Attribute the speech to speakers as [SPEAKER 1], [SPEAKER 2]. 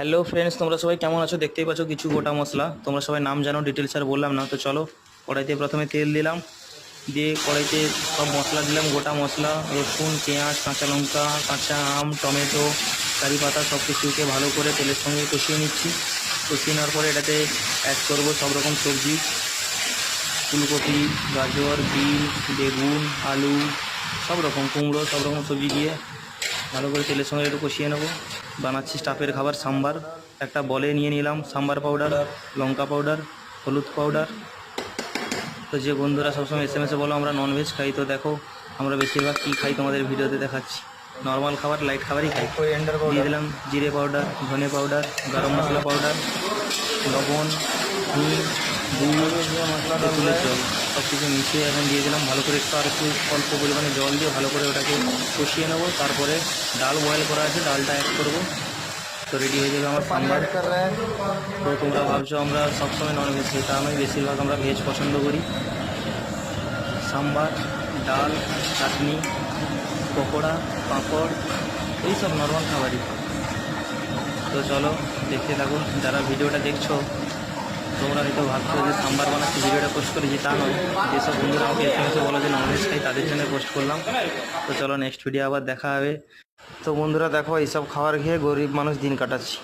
[SPEAKER 1] Hello friends তোমরা সবাই কেমন আছো? দেখতেই পাচ্ছ কিছু গোটা মশলা। তোমরা সবাই নাম জানো ডিটেলস আর বললাম না, তো চলো কড়াইতে প্রথমে তেল দিলাম। দিয়ে কড়াইতে সব মশলা দিলাম, গোটা মশলা, রসুন, পেঁয়াজ, কাঁচা লঙ্কা, কাঁচা আম, টমেটো, কারি পাতা সব কিছুকে ভালো করে তেলের সঙ্গে কষিয়ে নিচ্ছি। কষিয়ে নেওয়ার পরে এটাতে অ্যাড করব সব রকম সবজি। ফুলকপি, গাজর, বিন, বেগুন, আলু, সব রকম কুমড়ো, সব রকম সবজি দিয়ে ভালো করে তেলের সঙ্গে একটু কষিয়ে নেব। বানাচ্ছি স্টাফের খাবার সাম্বার। একটা বলে নিয়ে নিলাম সাম্বার পাউডার লঙ্কা পাউডার হলুদ পাউডার তো যে বন্ধুরা সবসময় এসে এসে বলো আমরা ননভেজ খাই তো দেখো আমরা বেশিরভাগ কী খাই তোমাদের ভিডিওতে দেখাচ্ছি। নর্মাল খাবার লাইট খাবারই খাই। দিয়ে দিলাম জিরে পাউডার ধনে পাউডার গরম মশলা পাউডার লবণ গুড় তেঁতুলের জল সব কিছু মিশিয়ে এখন দিয়ে দিলাম। ভালো করে একটু আর একটু অল্প পরিমাণে জল দিয়ে ভালো করে ওটাকে কষিয়ে নেব। তারপরে ডাল বয়েল করা আছে ডালটা অ্যাড করব। তো রেডি হয়ে যাবে আমার সাম্বার। তো তোমরা ভাবছ আমরা সবসময় নন ভেজ তা আমি বেশিরভাগ আমরা ভেজ পছন্দ করি। সাম্বার ডাল চাটনি পকোড়া পাঁপড় এইসব নর্মাল খাবারই। তো চলো দেখতে থাকুন যারা ভিডিওটা দেখছ তোমরা হয়তো ভাবছ যে সাম্বার বানাচ্ছি, ভিডিওটা পোস্ট করেছি, তা নয়। যেসব বন্ধুরা আমাকে এসে এসে বলো যে ননভেজ খাই তাদের জন্য পোস্ট করলাম। তো চলো নেক্সট ভিডিও আবার দেখা হবে। তো বন্ধুরা দেখো, এইসব খাবার খেয়ে গরিব মানুষ দিন কাটাচ্ছি।